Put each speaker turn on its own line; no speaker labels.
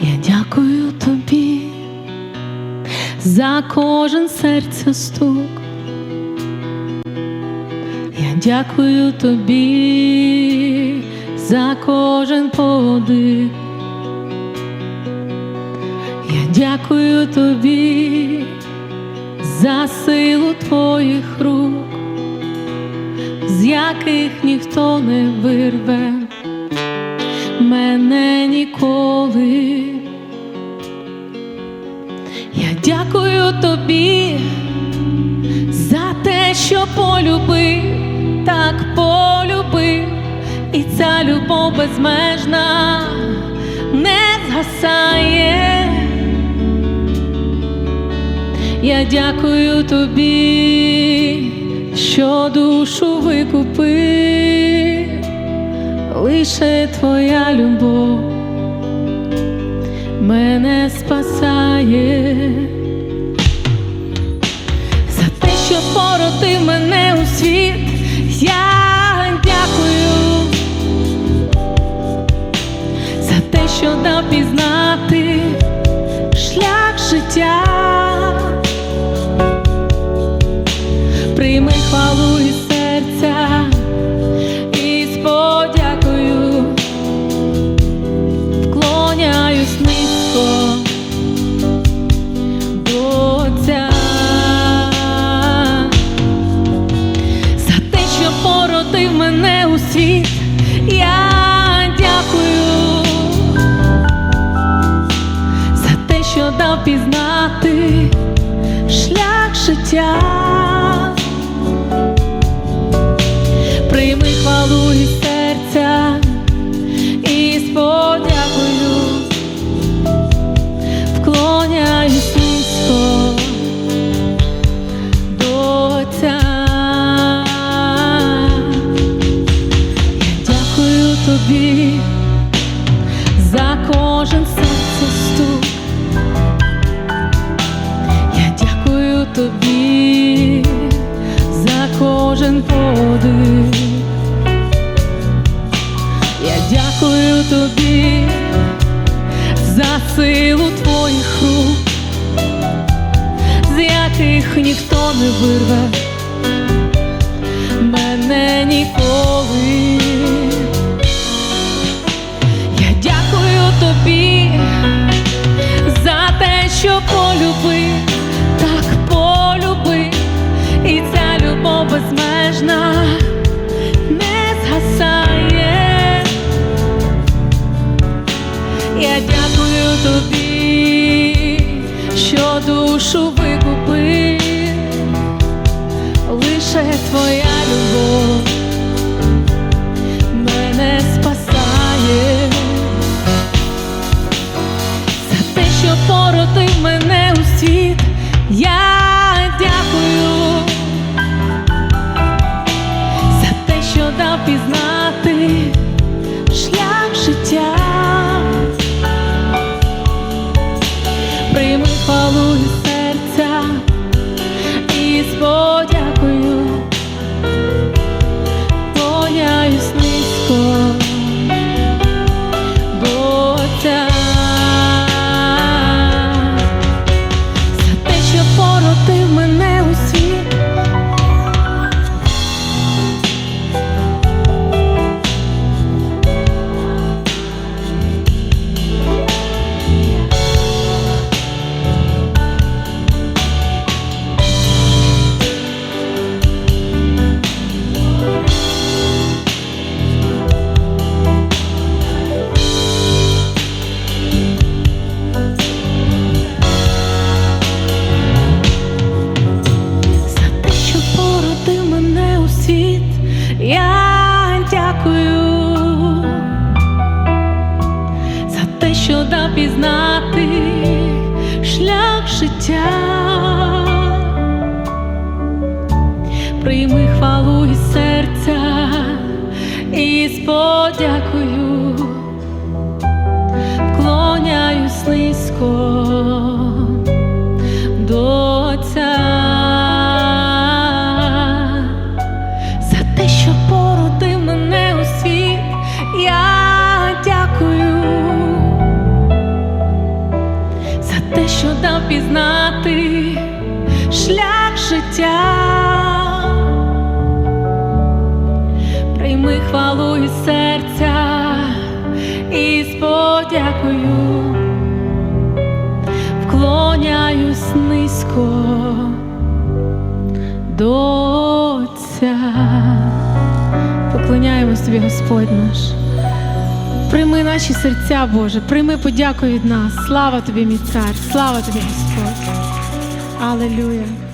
Я дякую тобі за кожен серця стук. Я дякую тобі за кожен подих. Я дякую тобі за силу твоїх рук, з яких ніхто не вирве мене ніколи. Я дякую тобі за те, що полюбив, так полюбив, і ця любов безмежна не згасає. Я дякую тобі, що душу викупив, лише твоя любов мене спасає. За те, що породив мене у світ, я дякую. За те, що дав пізнати шлях життя. Прийми хвалу із тобі за силу твоїх рук, з яких ніхто не вирве тобі, що душу викупив, лише твоя любов мене спасає. За те, що породив мене у світ, я Прийми хвалу із серця і з хвалу із серця і з подякою вклоняюсь низько до Отця. Поклоняємось тобі, Господь наш. Прийми наші серця, Боже, прийми подяку від нас. Слава тобі, мій цар, слава тобі, Господь. Алелюя.